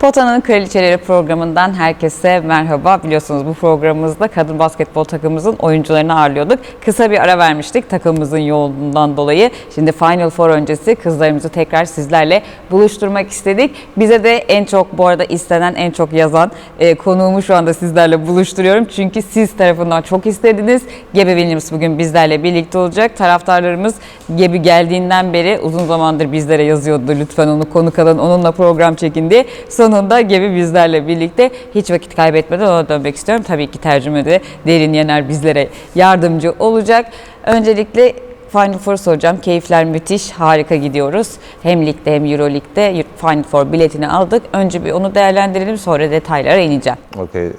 Potanın Kraliçeleri programından herkese merhaba. Biliyorsunuz bu programımızda kadın basketbol takımımızın oyuncularını ağırlıyorduk. Kısa bir ara vermiştik takımımızın yoğunluğundan dolayı. Şimdi Final Four öncesi kızlarımızı tekrar sizlerle buluşturmak istedik. Bize de en çok bu arada istenen, en çok yazan e, konuğumu şu anda sizlerle buluşturuyorum. Çünkü siz tarafından çok istediniz. Gebe Williams bugün bizlerle birlikte olacak. Taraftarlarımız Gebi geldiğinden beri uzun zamandır bizlere yazıyordu. Lütfen onu konuk alın, onunla program çekin diye. Sonunda Gebi bizlerle birlikte hiç vakit kaybetmeden ona dönmek istiyorum. Tabii ki tercümede Derin Yener bizlere yardımcı olacak. Öncelikle Final Four soracağım. Keyifler müthiş, harika gidiyoruz. Hem ligde hem Euro Lig'de Final Four biletini aldık. Önce bir onu değerlendirelim sonra detaylara ineceğim. Ok, euh,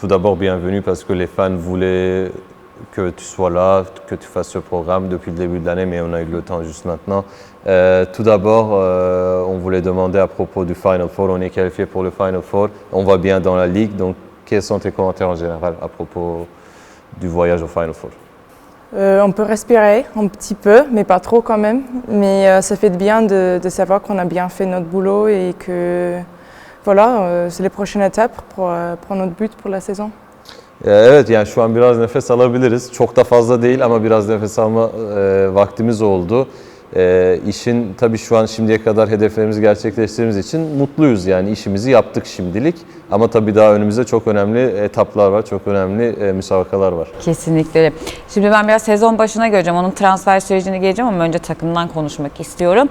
tout d'abord bienvenue parce que les fans voulaient que tu sois là, que tu fasses ce programme depuis le début de l'année, mais on a eu le temps juste maintenant. Euh, tout d'abord, euh, on voulait demander à propos du Final Four, on est qualifié pour le Final Four, on va bien dans la ligue, donc quels sont tes commentaires en général à propos du voyage au Final Four? Euh, on peut respirer un petit peu, mais pas trop quand même. Mais ça fait bien de, savoir qu'on a bien fait notre boulot et que voilà, c'est les prochaines étapes pour, pour notre but pour la saison. Evet yani şu an biraz nefes alabiliriz. Çok da fazla değil ama biraz nefes alma e, vaktimiz oldu. E, işin tabii şu an şimdiye kadar hedeflerimizi gerçekleştirdiğimiz için mutluyuz yani işimizi yaptık şimdilik. Ama tabii daha önümüzde çok önemli etaplar var, çok önemli e, müsabakalar var. Kesinlikle. Şimdi ben biraz sezon başına göreceğim. Onun transfer sürecini geleceğim ama önce takımdan konuşmak istiyorum.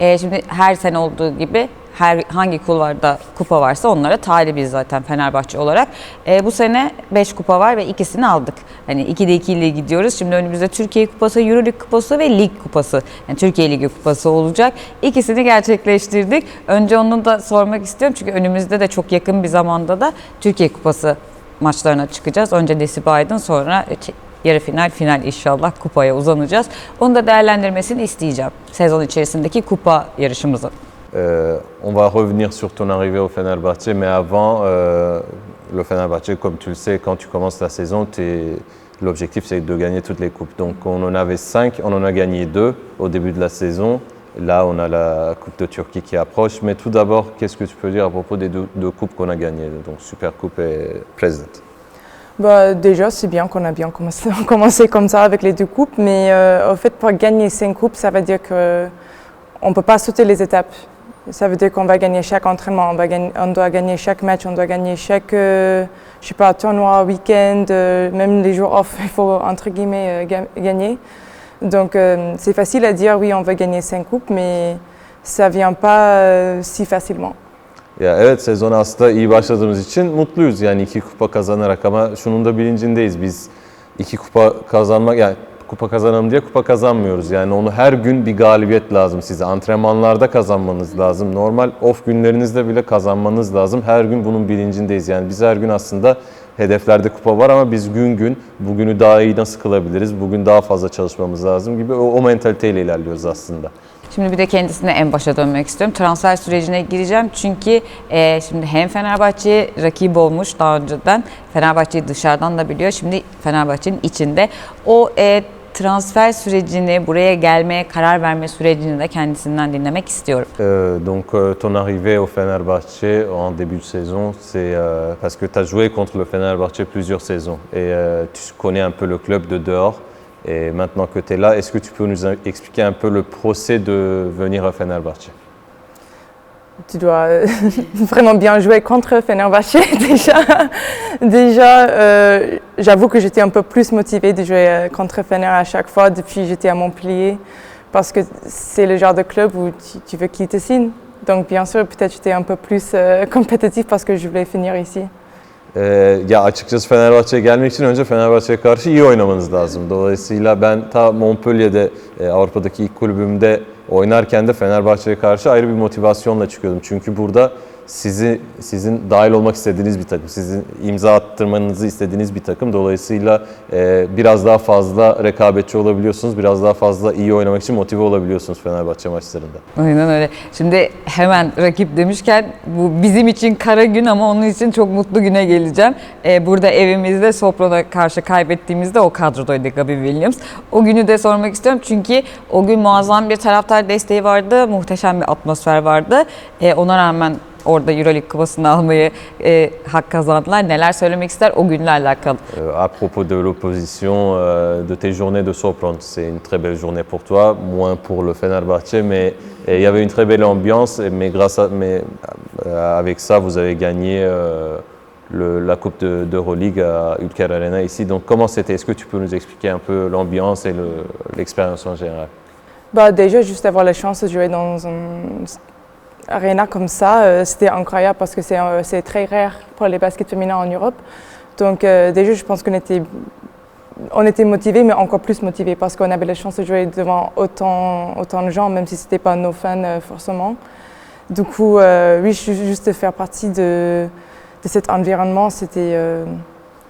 Ee, şimdi her sene olduğu gibi her hangi kulvarda kupa varsa onlara talibiz zaten Fenerbahçe olarak. Ee, bu sene 5 kupa var ve ikisini aldık. Hani 2'de 2 ile gidiyoruz. Şimdi önümüzde Türkiye Kupası, Euro Lig Kupası ve Lig Kupası. Yani Türkiye Ligi Kupası olacak. İkisini gerçekleştirdik. Önce onu da sormak istiyorum çünkü önümüzde de çok yakın bir zamanda da Türkiye Kupası maçlarına çıkacağız. Önce Nesibe Aydın sonra ç- yarı final, final inşallah kupaya uzanacağız. Onu da değerlendirmesini isteyeceğim. Sezon içerisindeki kupa yarışımızı. Euh, on va revenir sur ton arrivée au Fenerbahçe, mais avant, euh, le Fenerbahçe, comme tu le sais, quand tu commences la saison, l'objectif c'est de gagner toutes les coupes. Donc on en avait cinq, on en a gagné deux au début de la saison. Là, on a la Coupe de Turquie qui approche. Mais tout d'abord, qu'est-ce que tu peux dire à propos des deux, deux coupes qu'on a gagnées, donc Super Coupe et President Bah, déjà, c'est bien qu'on a bien commencé, commencé comme ça avec les deux coupes, mais euh, au fait, pour gagner cinq coupes, ça veut dire qu'on ne peut pas sauter les étapes. Ça veut dire qu'on va gagner chaque entraînement, on, va gagner- on doit gagner chaque match, on doit gagner chaque, euh, je sais pas, tournoi, week-end, euh, même les jours off, il faut entre guillemets euh, ga- gagner. Donc euh, c'est facile à dire, oui, on va gagner cinq coupes, mais ça vient pas euh, si facilement. Ya evet sezona aslında iyi başladığımız için mutluyuz yani iki kupa kazanarak ama şunun da bilincindeyiz biz iki kupa kazanmak yani kupa kazanalım diye kupa kazanmıyoruz yani onu her gün bir galibiyet lazım size antrenmanlarda kazanmanız lazım normal off günlerinizde bile kazanmanız lazım her gün bunun bilincindeyiz yani biz her gün aslında hedeflerde kupa var ama biz gün gün bugünü daha iyi nasıl kılabiliriz bugün daha fazla çalışmamız lazım gibi o, o mentaliteyle ilerliyoruz aslında. Şimdi bir de kendisine en başa dönmek istiyorum. Transfer sürecine gireceğim çünkü e, şimdi hem Fenerbahçe rakip olmuş daha önceden. Fenerbahçe'yi dışarıdan da biliyor. Şimdi Fenerbahçe'nin içinde. O e, transfer sürecini, buraya gelmeye karar verme sürecini de kendisinden dinlemek istiyorum. Euh, donc euh, ton arrivée au Fenerbahçe en début de saison, c'est euh, parce que tu as joué contre le Fenerbahçe plusieurs saisons et euh, tu connais un peu le club de dehors. Et maintenant que tu es là, est-ce que tu peux nous expliquer un peu le procès de venir à Fenerbahçe? Tu dois euh, vraiment bien jouer contre Fenerbahçe déjà. déjà, euh, j'avoue que j'étais un peu plus motivée de jouer euh, contre Fener à chaque fois depuis que j'étais à Montpellier parce que c'est le genre de club où tu, tu veux qu'ils te signent. Donc bien sûr, peut-être j'étais un peu plus euh, compétitive parce que je voulais finir ici. Ee, ya açıkçası Fenerbahçe'ye gelmek için önce Fenerbahçe'ye karşı iyi oynamanız lazım. Dolayısıyla ben ta Montpellier'de e, Avrupa'daki ilk kulübümde oynarken de Fenerbahçe'ye karşı ayrı bir motivasyonla çıkıyordum. Çünkü burada sizi sizin dahil olmak istediğiniz bir takım, sizin imza attırmanızı istediğiniz bir takım. Dolayısıyla e, biraz daha fazla rekabetçi olabiliyorsunuz, biraz daha fazla iyi oynamak için motive olabiliyorsunuz Fenerbahçe maçlarında. Aynen öyle. Şimdi hemen rakip demişken bu bizim için kara gün ama onun için çok mutlu güne geleceğim. Ee, burada evimizde Sopron'a karşı kaybettiğimizde o kadrodaydı Gabi Williams. O günü de sormak istiyorum çünkü o gün muazzam bir taraftar desteği vardı, muhteşem bir atmosfer vardı. Ee, ona rağmen orada Euroleague kupasını almayı e, hak kazandılar. Neler söylemek ister o günle alakalı? Euh, à propos de l'opposition euh, de tes journées de Sopron, c'est une très belle journée pour toi, moins pour le Fenerbahçe, mais il y avait une très belle ambiance, mais grâce à, mais euh, avec ça, vous avez gagné euh, le- la Coupe de, d'Euroleague à Ulker Arena ici. Donc comment c'était? Est-ce que tu peux nous expliquer un peu l'ambiance et le- l'expérience en général? Bah, déjà, juste avoir la chance de jouer dans une arena comme ça, euh, c'était incroyable parce que c'est euh, c'est très rare pour les baskets féminins en Europe. Donc euh, déjà, je pense qu'on était, on était motivés, mais encore plus motivés parce qu'on avait la chance de jouer devant autant, autant de gens, même si ce n'était pas nos fans forcément. Du coup, oui, ju- juste faire partie de, de cet environnement, c'était...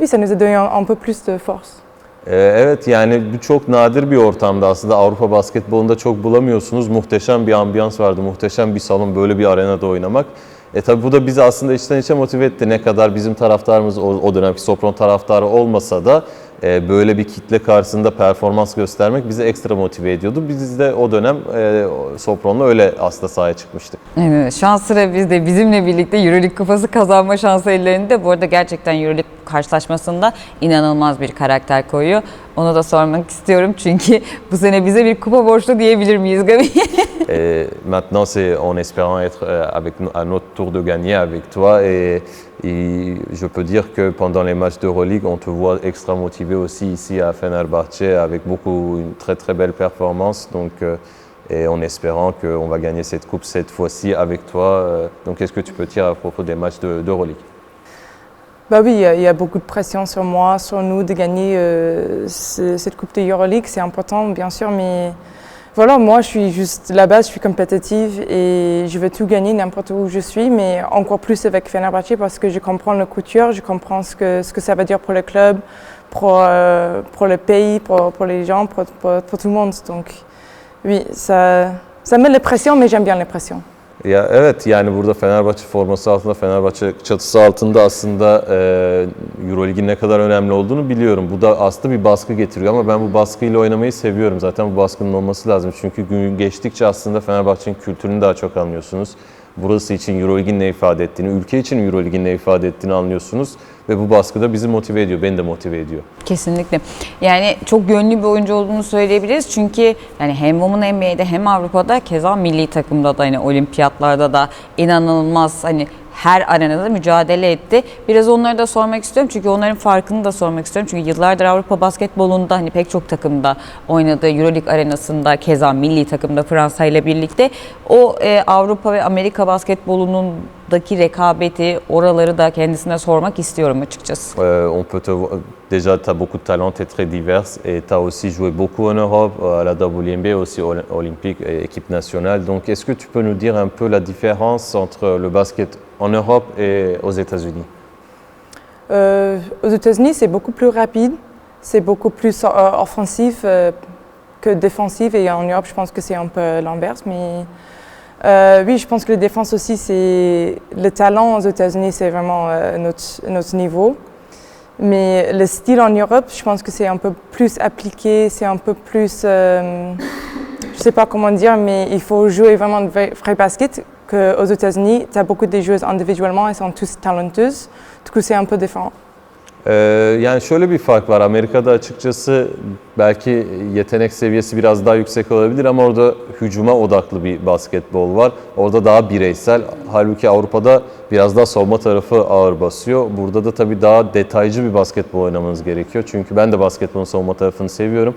oui, ça nous a donné un peu plus de force. Ee, Evet yani bu çok nadir bir ortamda aslında Avrupa basketbolunda çok bulamıyorsunuz. Muhteşem bir ambiyans vardı, muhteşem bir salon böyle bir arenada oynamak. E tabi bu da bizi aslında içten içe motive etti. Ne kadar bizim taraftarımız o, o dönemki Sopron taraftarı olmasa da böyle bir kitle karşısında performans göstermek bizi ekstra motive ediyordu. Biz de o dönem e, Sopron'la öyle aslında sahaya çıkmıştık. Evet, şans sıra bizde bizimle birlikte Euroleague kupası kazanma şansı ellerinde. Bu arada gerçekten Euroleague karşılaşmasında inanılmaz bir karakter koyuyor. Onu da sormak istiyorum çünkü bu sene bize bir kupa borçlu diyebilir miyiz Gabi? Et maintenant, c'est en espérant être euh, à notre tour de gagner avec toi. Et, je peux dire que pendant les matchs d'Euroleague, on te voit extra motivé aussi ici à Fenerbahçe avec beaucoup, une très très belle performance. Donc, euh, et en espérant qu'on va gagner cette coupe cette fois-ci avec toi. Euh, Donc, qu'est-ce que tu peux dire à propos des matchs de- d'Euroleague Bah oui, il y, a, beaucoup de pression sur moi, sur nous de gagner euh, ce- cette Coupe de Euroleague. C'est important, bien sûr, mais voilà, moi, je suis juste là-bas, je suis compétitive et je veux tout gagner n'importe où je suis, mais encore plus avec Fenerbahçe parce que je comprends le couture, je comprends ce que, ce que ça veut dire pour le club, pour, euh, pour le pays, pour, pour les gens, pour, pour- tout le monde. Donc oui, ça, ça met la pression, mais j'aime bien les pressions. Ya evet yani burada Fenerbahçe forması altında, Fenerbahçe çatısı altında aslında e, Euroleague'in ne kadar önemli olduğunu biliyorum. Bu da aslında bir baskı getiriyor ama ben bu baskıyla oynamayı seviyorum. Zaten bu baskının olması lazım. Çünkü gün geçtikçe aslında Fenerbahçe'nin kültürünü daha çok anlıyorsunuz. Burası için Euroleague'in ne ifade ettiğini, ülke için Euroleague'in ne ifade ettiğini anlıyorsunuz. Ve bu baskı da bizi motive ediyor, beni de motive ediyor. Kesinlikle. Yani çok yönlü bir oyuncu olduğunu söyleyebiliriz. Çünkü yani hem Women NBA'de hem Avrupa'da keza milli takımda da hani olimpiyatlarda da inanılmaz hani her arenada mücadele etti. Biraz onları da sormak istiyorum çünkü onların farkını da sormak istiyorum. Çünkü yıllardır Avrupa basketbolunda hani pek çok takımda oynadığı Euroleague arenasında keza milli takımda Fransa ile birlikte o e, Avrupa ve Amerika basketbolundaki rekabeti oraları da kendisine sormak istiyorum açıkçası. Euh, on peut te déjà, tu as beaucoup de talent, tu es très diverse et tu as aussi joué beaucoup en Europe, euh, à la WNBA, aussi ol- olympique et équipe nationale. Donc, est-ce que tu peux nous dire un peu la différence entre le basket en Europe et aux États-Unis? Euh, aux États-Unis, c'est beaucoup plus rapide, c'est beaucoup plus euh, offensif euh, que défensif. Et en Europe, je pense que c'est un peu l'inverse. Mais oui, je pense que la défense aussi, c'est le talent aux États-Unis, c'est vraiment notre, notre niveau. Mais le style en Europe, je pense que c'est un peu plus appliqué, c'est un peu plus, je sais pas comment dire, mais il faut jouer vraiment de vrai, vrai basket. Qu'aux États-Unis, tu as beaucoup de joueuses individuellement, elles sont tous talentueuses. Du coup, c'est un peu différent. Ee, yani şöyle bir fark var. Amerika'da açıkçası belki yetenek seviyesi biraz daha yüksek olabilir ama orada hücuma odaklı bir basketbol var. Orada daha bireysel. Halbuki Avrupa'da biraz daha savunma tarafı ağır basıyor. Burada da tabii daha detaycı bir basketbol oynamanız gerekiyor. Çünkü ben de basketbolun savunma tarafını seviyorum.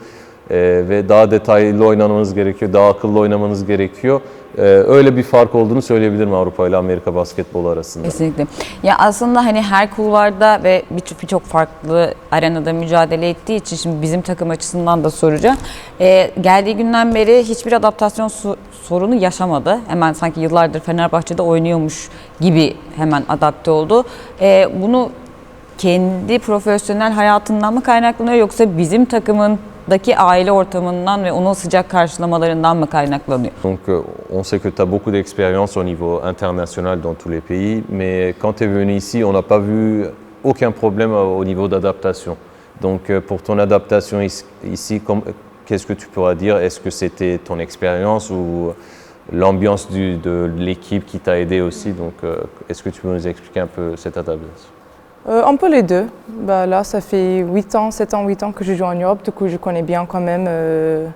Ee, ve daha detaylı oynamanız gerekiyor, daha akıllı oynamanız gerekiyor. Ee, öyle bir fark olduğunu söyleyebilirim Avrupa ile Amerika basketbolu arasında. Kesinlikle. Ya aslında hani her kulvarda ve birçok birçok farklı arenada mücadele ettiği için şimdi bizim takım açısından da soracağım. Ee, geldiği günden beri hiçbir adaptasyon sorunu yaşamadı. Hemen sanki yıllardır Fenerbahçe'de oynuyormuş gibi hemen adapte oldu. Ee, bunu kendi profesyonel hayatından mı kaynaklanıyor yoksa bizim Donc euh, on sait que tu as beaucoup d'expérience au niveau international dans tous les pays, mais quand tu es venu ici, on n'a pas vu aucun problème au au niveau d'adaptation. Donc euh, pour ton adaptation ici, qu'est-ce que tu pourras dire? Est-ce que c'était ton expérience ou l'ambiance de l'équipe qui t'a aidé aussi? Donc, euh, est-ce que tu peux nous expliquer un peu cette adaptation? Euh, un peu les deux. Bah, là, ça fait 8 ans, 7 ans, 8 ans que je joue en Europe. Du coup, je connais bien quand même euh,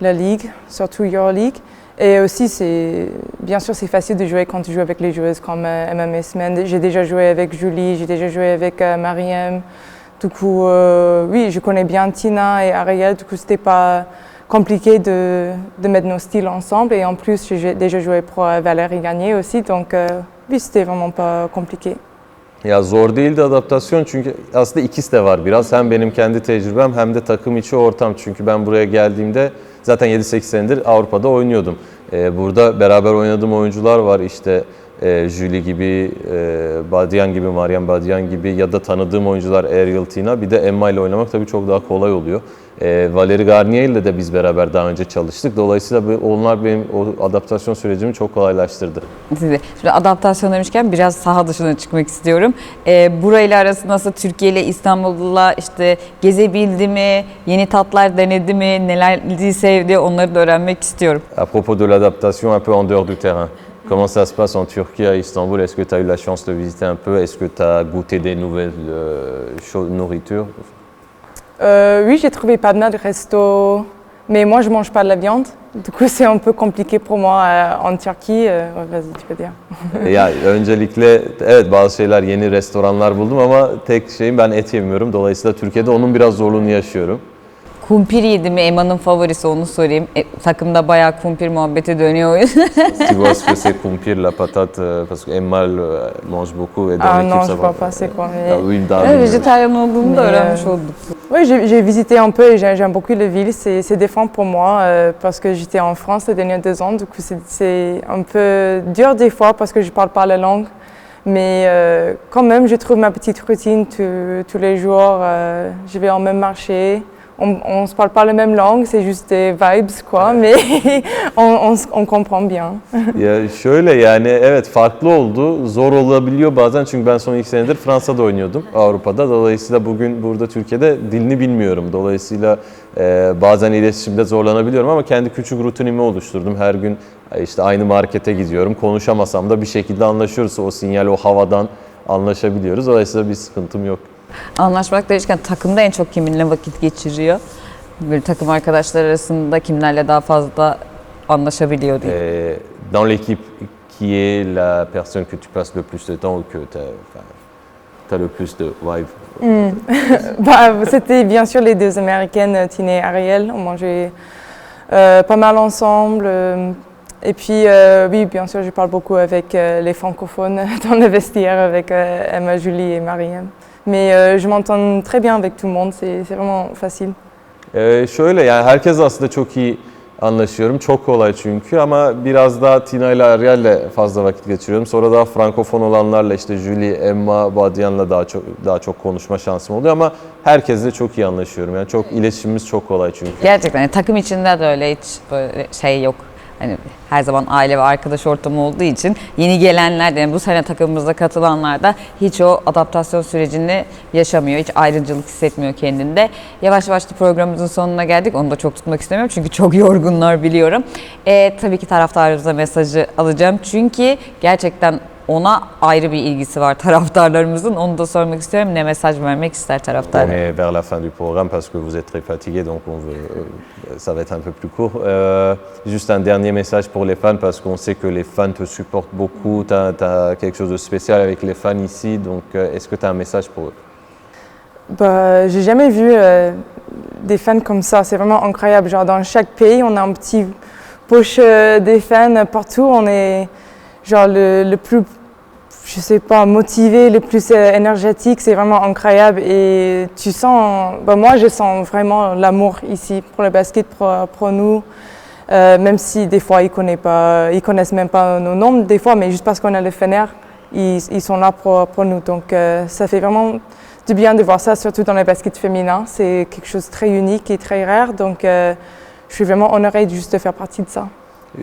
la Ligue, surtout Euroleague. Et aussi, bien sûr, c'est facile de jouer quand tu joues avec les joueuses comme euh, Messman. J'ai déjà joué avec Julie, j'ai déjà joué avec Mariam. Du coup, oui, je connais bien Tina et Ariel. Du coup, c'était pas compliqué de, mettre nos styles ensemble. Et en plus, j'ai déjà joué pour Valérie Gagné aussi. Donc, oui, c'était vraiment pas compliqué. Ya zor değildi adaptasyon çünkü aslında ikisi de var biraz. Hem benim kendi tecrübem hem de takım içi ortam. Çünkü ben buraya geldiğimde zaten 7-8 senedir Avrupa'da oynuyordum. Ee, burada beraber oynadığım oyuncular var işte e, Julie gibi, e, Badian gibi, Mariam Badian gibi ya da tanıdığım oyuncular Ariel Tina. Bir de Emma ile oynamak tabii çok daha kolay oluyor. E, Valeri Garnier ile de biz beraber daha önce çalıştık. Dolayısıyla bu- onlar benim o adaptasyon sürecimi çok kolaylaştırdı. Sizi. Şimdi adaptasyon demişken biraz saha dışına çıkmak istiyorum. Ee, burayla arası nasıl Türkiye ile İstanbul'la işte gezebildi mi, yeni tatlar denedi mi, neler sevdi onları da öğrenmek istiyorum. À propos de l'adaptation un peu en dehors du terrain, comment ça se passe en Turquie, à Istanbul? Est-ce que tu as eu la chance de visiter un peu? Est-ce que tu as goûté des nouvelles euh, choses, nourritures Euh, oui, j'ai trouvé pas mal de restos, mais moi je mange pas de la viande. Du coup, c'est un peu compliqué pour moi euh, en Turquie. Euh, Vas-y, tu peux dire. ya öncelikle evet bazı şeyler yeni restoranlar buldum ama tek şeyim ben et yemiyorum. Dolayısıyla Türkiye'de onun biraz zorluğunu yaşıyorum. Kumpir yedi mi Emma'nın favorisi onu sorayım. E, takımda bayağı kumpir muhabbeti dönüyor o yüzden. tu vois ce que c'est kumpir, la patate, euh, parce que Emma elle, euh, mange beaucoup et dans Ah l'équipe non, ça je va. vois pas c'est quoi. mais- Ah oui, daha Evet, bilmiyorum. vejetaryen olduğunu da Mais, öğrenmiş euh, olduk. Oui, j'ai j'ai visité un peu et j'ai- j'aime beaucoup la ville. C'est c'est différent pour moi euh, parce que j'étais en France les derniers deux ans. Du coup, c'est- c'est un peu dur des fois parce que je parle pas la langue. Mais euh, quand même, je trouve ma petite routine tous- tous les jours. euh, je vais en même marché. On ne se parle pas la même langue, c'est juste des vibes, quoi, mais on, on on comprend bien. Ya şöyle yani evet farklı oldu. Zor olabiliyor bazen çünkü ben son iki senedir Fransa'da oynuyordum Avrupa'da. Dolayısıyla bugün burada Türkiye'de dilini bilmiyorum. Dolayısıyla e, bazen iletişimde zorlanabiliyorum ama kendi küçük rutinimi oluşturdum. Her gün e, işte aynı markete gidiyorum. Konuşamasam da bir şekilde anlaşıyoruz. O sinyal, o havadan anlaşabiliyoruz. Dolayısıyla bir sıkıntım yok. Anlaşmak demişken takımda en çok kiminle vakit geçiriyor? Böyle takım arkadaşlar arasında kimlerle daha fazla anlaşabiliyor diye. Et dans l'équipe, qui est la personne que tu passes le plus de temps ou que tu as, le plus de vibe? Bah, C'était bien sûr les deux américaines, euh, Tina et Ariel. On mangeait euh, pas mal ensemble. euh, et puis, euh, oui, bien sûr, je parle beaucoup avec euh, les francophones dans le vestiaire, avec euh, Emma, Julie et Mariam. Mais euh, je m'entends très bien avec tout le monde, c'est c'est vraiment facile. Ee, şöyle yani herkes aslında çok iyi anlaşıyorum. Çok kolay çünkü ama biraz daha Tina ile Ariel'le fazla vakit geçiriyorum. Sonra daha frankofon olanlarla işte Julie, Emma, Badian'la daha çok daha çok konuşma şansım oluyor ama herkesle çok iyi anlaşıyorum. Yani çok iletişimimiz çok kolay çünkü. Gerçekten yani takım içinde de öyle hiç böyle şey yok. Hani her zaman aile ve arkadaş ortamı olduğu için yeni gelenler de yani bu sene takımımıza katılanlar da hiç o adaptasyon sürecini yaşamıyor. Hiç ayrıcalık hissetmiyor kendinde. Yavaş yavaş da programımızın sonuna geldik. Onu da çok tutmak istemiyorum çünkü çok yorgunlar biliyorum. E, tabii ki taraftarımıza mesajı alacağım. Çünkü gerçekten ona ayrı bir ilgisi var taraftarlarımızın. Onu da sormak istiyorum. Ne mesaj vermek ister On taraftarlar? est vers la fin du programme parce que vous êtes très fatigués, donc on veut, euh, ça va être un peu plus court. Euh, juste un dernier message pour les fans parce qu'on sait que les fans te supportent beaucoup. Tu as, quelque chose de spécial avec les fans ici, donc euh, est-ce que tu as un message pour eux? Bah, j'ai jamais vu euh, des fans comme ça. C'est vraiment incroyable. Genre dans chaque pays, on a un petit poche euh, des fans partout. On est genre le, le plus, je sais pas, motivé, le plus euh, énergétique. C'est vraiment incroyable. Et tu sens, bah, moi, je sens vraiment l'amour ici pour le basket, pour, nous. Euh, même si des fois ils connaissent connaissent même pas nos noms des fois, mais juste parce qu'on a le Fener, ils, sont là pour, nous. Donc euh, ça fait vraiment du bien de voir ça, surtout dans le basket féminin. C'est quelque chose de très unique et très rare. Donc je suis vraiment honorée de juste faire partie de ça.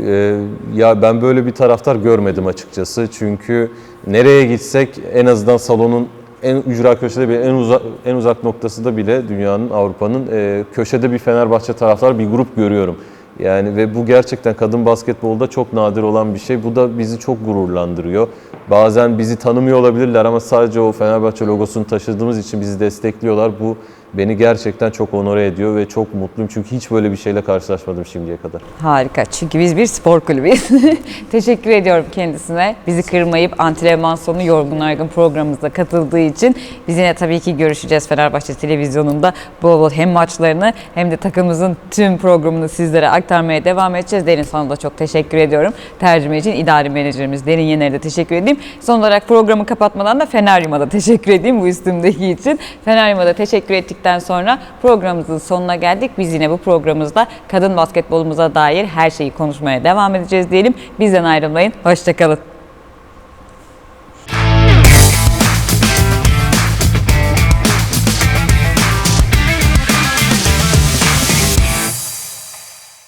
Ee, ya ben böyle bir taraftar görmedim açıkçası. Çünkü nereye gitsek en azından salonun en ücra köşede bile en uzak en uzak noktasında bile dünyanın Avrupa'nın e, köşede bir Fenerbahçe taraftar bir grup görüyorum. Yani ve bu gerçekten kadın basketbolda çok nadir olan bir şey. Bu da bizi çok gururlandırıyor. Bazen bizi tanımıyor olabilirler ama sadece o Fenerbahçe logosunu taşıdığımız için bizi destekliyorlar. Bu beni gerçekten çok onore ediyor ve çok mutluyum. Çünkü hiç böyle bir şeyle karşılaşmadım şimdiye kadar. Harika. Çünkü biz bir spor kulübüyüz. Teşekkür ediyorum kendisine. Bizi kırmayıp antrenman sonu yorgun argın programımıza katıldığı için. Biz yine tabii ki görüşeceğiz Fenerbahçe televizyonunda. Bol bol hem maçlarını hem de takımımızın tüm programını sizlere aktarmaya devam edeceğiz. Derin sana da çok teşekkür ediyorum. Tercüme için idari menajerimiz Derin Yener'e de teşekkür edeyim. Son olarak programı kapatmadan da Feneryum'a da teşekkür edeyim bu üstümdeki için. Feneryum'a da teşekkür ettikten sonra programımızın sonuna geldik. Biz yine bu programımızda kadın basketbolumuza dair her şeyi konuşmaya devam edeceğiz diyelim. Bizden ayrılmayın. Hoşçakalın.